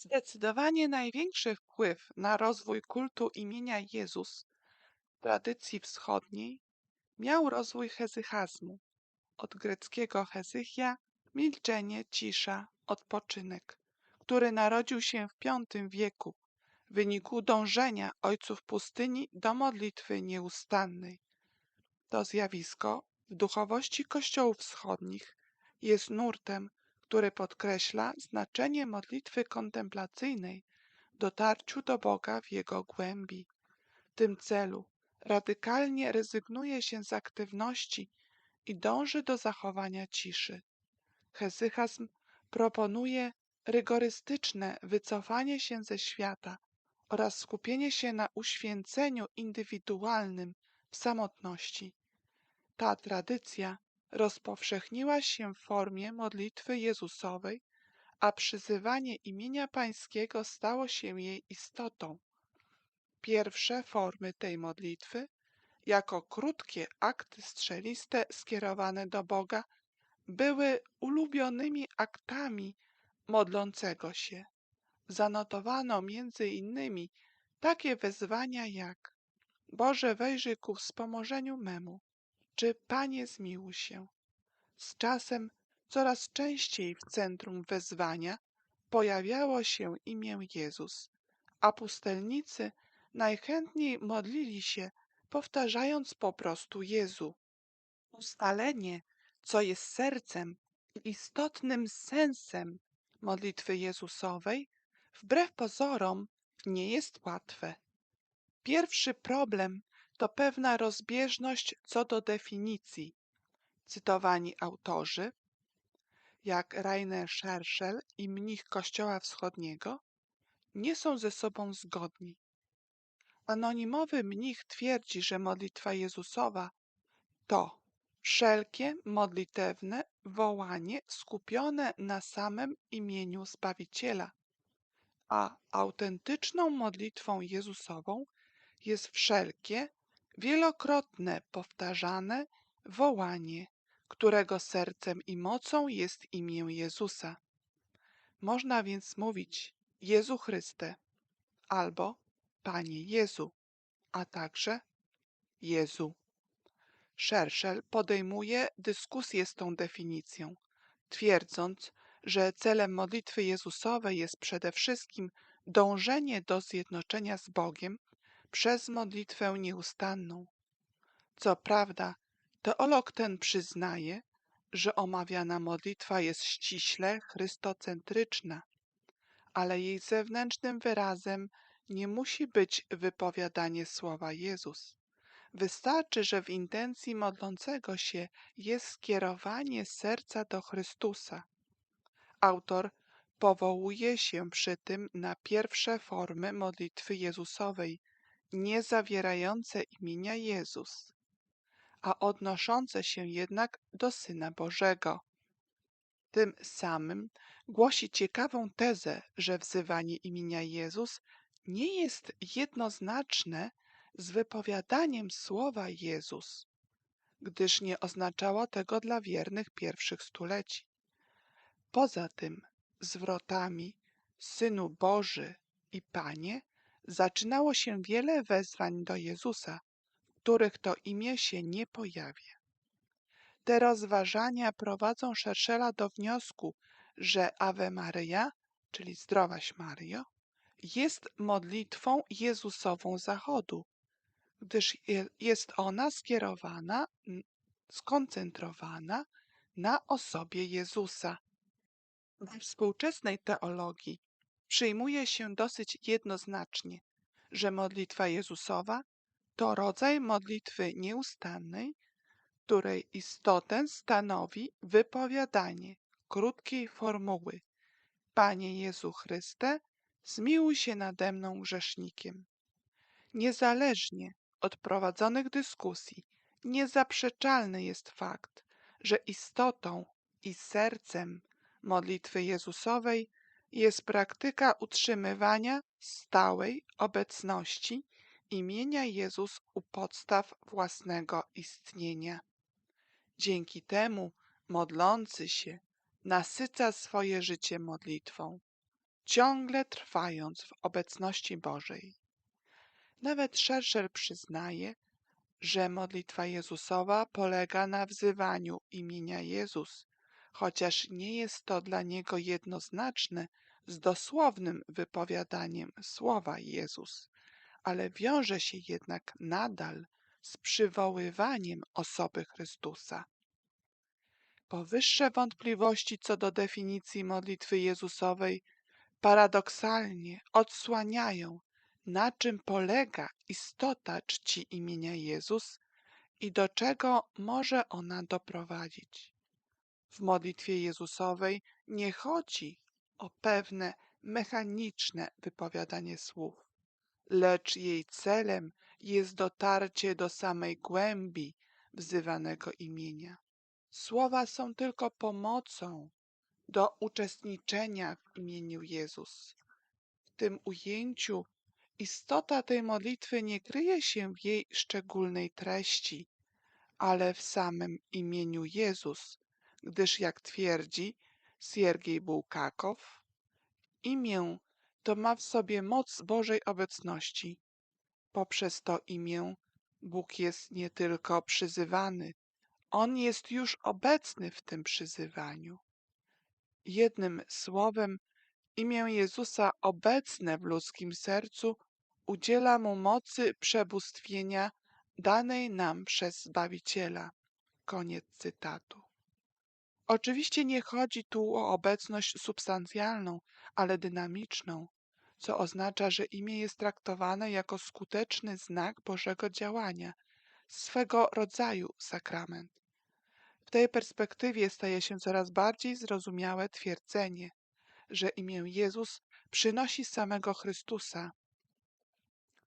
Zdecydowanie największy wpływ na rozwój kultu imienia Jezus w tradycji wschodniej miał rozwój hezychazmu, od greckiego hezychia milczenie, cisza, odpoczynek, który narodził się w V wieku w wyniku dążenia ojców pustyni do modlitwy nieustannej. To zjawisko w duchowości kościołów wschodnich jest nurtem, który podkreśla znaczenie modlitwy kontemplacyjnej dotarciu do Boga w jego głębi. W tym celu radykalnie rezygnuje się z aktywności i dąży do zachowania ciszy. Hesychazm proponuje rygorystyczne wycofanie się ze świata oraz skupienie się na uświęceniu indywidualnym w samotności. Ta tradycja rozpowszechniła się w formie modlitwy Jezusowej, a przyzywanie imienia Pańskiego stało się jej istotą. Pierwsze formy tej modlitwy, jako krótkie akty strzeliste skierowane do Boga, były ulubionymi aktami modlącego się. Zanotowano między innymi takie wezwania jak Boże wejrzyj ku wspomożeniu memu, czy Panie zmiłuj się. Z czasem coraz częściej w centrum wezwania pojawiało się imię Jezus, a pustelnicy najchętniej modlili się, powtarzając po prostu Jezu. Ustalenie, co jest sercem i istotnym sensem modlitwy Jezusowej, wbrew pozorom nie jest łatwe. Pierwszy problem to pewna rozbieżność co do definicji. Cytowani autorzy, jak Rainer Scherschel i mnich Kościoła Wschodniego, nie są ze sobą zgodni. Anonimowy mnich twierdzi, że modlitwa Jezusowa to wszelkie modlitewne wołanie skupione na samym imieniu Zbawiciela, a autentyczną modlitwą Jezusową jest wszelkie, wielokrotne powtarzane wołanie, którego sercem i mocą jest imię Jezusa. Można więc mówić Jezu Chryste albo Panie Jezu, a także Jezu. Szerszel podejmuje dyskusję z tą definicją, twierdząc, że celem modlitwy Jezusowej jest przede wszystkim dążenie do zjednoczenia z Bogiem przez modlitwę nieustanną. Co prawda, teolog ten przyznaje, że omawiana modlitwa jest ściśle chrystocentryczna, ale jej zewnętrznym wyrazem nie musi być wypowiadanie słowa Jezus. Wystarczy, że w intencji modlącego się jest skierowanie serca do Chrystusa. Autor powołuje się przy tym na pierwsze formy modlitwy Jezusowej, nie zawierające imienia Jezus, a odnoszące się jednak do Syna Bożego. Tym samym głosi ciekawą tezę, że wzywanie imienia Jezus nie jest jednoznaczne z wypowiadaniem słowa Jezus, gdyż nie oznaczało tego dla wiernych pierwszych stuleci. Poza tym zwrotami Synu Boży i Panie zaczynało się wiele wezwań do Jezusa, w których to imię się nie pojawia. Te rozważania prowadzą Szerszela do wniosku, że Ave Maryja, czyli Zdrowaś Maryjo, jest modlitwą Jezusową Zachodu, gdyż jest ona skierowana, skoncentrowana na osobie Jezusa. We współczesnej teologii przyjmuje się dosyć jednoznacznie, że modlitwa Jezusowa to rodzaj modlitwy nieustannej, której istotę stanowi wypowiadanie krótkiej formuły Panie Jezu Chryste, zmiłuj się nade mną grzesznikiem. Niezależnie od prowadzonych dyskusji, niezaprzeczalny jest fakt, że istotą i sercem modlitwy Jezusowej jest praktyka utrzymywania stałej obecności imienia Jezus u podstaw własnego istnienia. Dzięki temu modlący się nasyca swoje życie modlitwą. ciągle trwając w obecności Bożej. Nawet Szerszel przyznaje, że modlitwa Jezusowa polega na wzywaniu imienia Jezus, chociaż nie jest to dla niego jednoznaczne z dosłownym wypowiadaniem słowa Jezus, ale wiąże się jednak nadal z przywoływaniem osoby Chrystusa. Powyższe wątpliwości co do definicji modlitwy Jezusowej paradoksalnie odsłaniają, na czym polega istota czci imienia Jezus i do czego może ona doprowadzić. W modlitwie Jezusowej nie chodzi o pewne mechaniczne wypowiadanie słów, lecz jej celem jest dotarcie do samej głębi wzywanego imienia. Słowa są tylko pomocą do uczestniczenia w imieniu Jezus. W tym ujęciu istota tej modlitwy nie kryje się w jej szczególnej treści, ale w samym imieniu Jezus, gdyż jak twierdzi Siergiej Bułkakow, imię to ma w sobie moc Bożej obecności. Poprzez to imię Bóg jest nie tylko przyzywany, On jest już obecny w tym przyzywaniu. Jednym słowem, imię Jezusa obecne w ludzkim sercu udziela mu mocy przebóstwienia danej nam przez Zbawiciela. Koniec cytatu. Oczywiście nie chodzi tu o obecność substancjalną, ale dynamiczną, co oznacza, że imię jest traktowane jako skuteczny znak Bożego działania, swego rodzaju sakrament. W tej perspektywie staje się coraz bardziej zrozumiałe twierdzenie, że imię Jezus przynosi samego Chrystusa,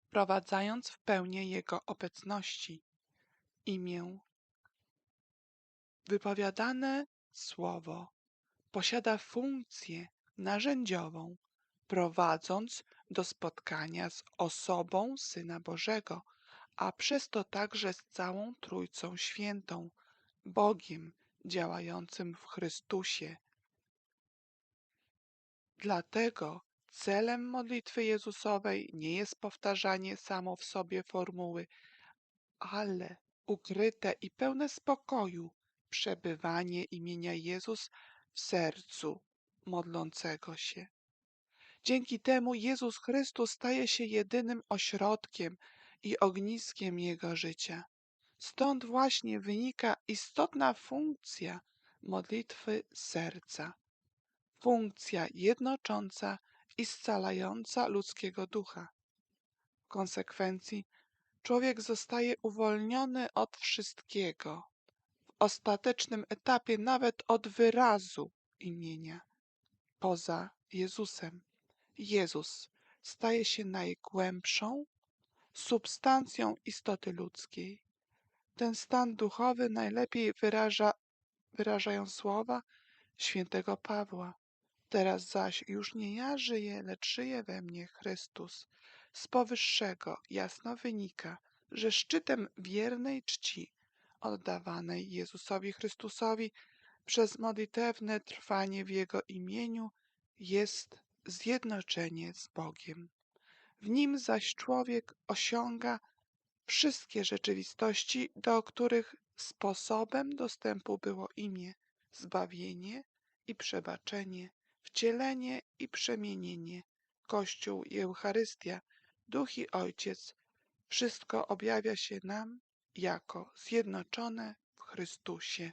wprowadzając w pełnię Jego obecności. Imię wypowiadane słowo posiada funkcję narzędziową, prowadząc do spotkania z osobą Syna Bożego, a przez to także z całą Trójcą Świętą, Bogiem działającym w Chrystusie. Dlatego celem modlitwy Jezusowej nie jest powtarzanie samo w sobie formuły, ale ukryte i pełne spokoju przebywanie imienia Jezus w sercu modlącego się. Dzięki temu Jezus Chrystus staje się jedynym ośrodkiem i ogniskiem Jego życia. Stąd właśnie wynika istotna funkcja modlitwy serca. Funkcja jednocząca i scalająca ludzkiego ducha. W konsekwencji człowiek zostaje uwolniony od wszystkiego, ostatecznym etapie nawet od wyrazu imienia, poza Jezusem. Jezus staje się najgłębszą substancją istoty ludzkiej. Ten stan duchowy najlepiej wyraża, wyrażają słowa świętego Pawła. Teraz zaś już nie ja żyję, lecz żyje we mnie Chrystus. Z powyższego jasno wynika, że szczytem wiernej czci oddawanej Jezusowi Chrystusowi przez modlitewne trwanie w Jego imieniu jest zjednoczenie z Bogiem. W nim zaś człowiek osiąga wszystkie rzeczywistości, do których sposobem dostępu było imię, zbawienie i przebaczenie, wcielenie i przemienienie, Kościół i Eucharystia, Duch i Ojciec, wszystko objawia się nam jako zjednoczone w Chrystusie.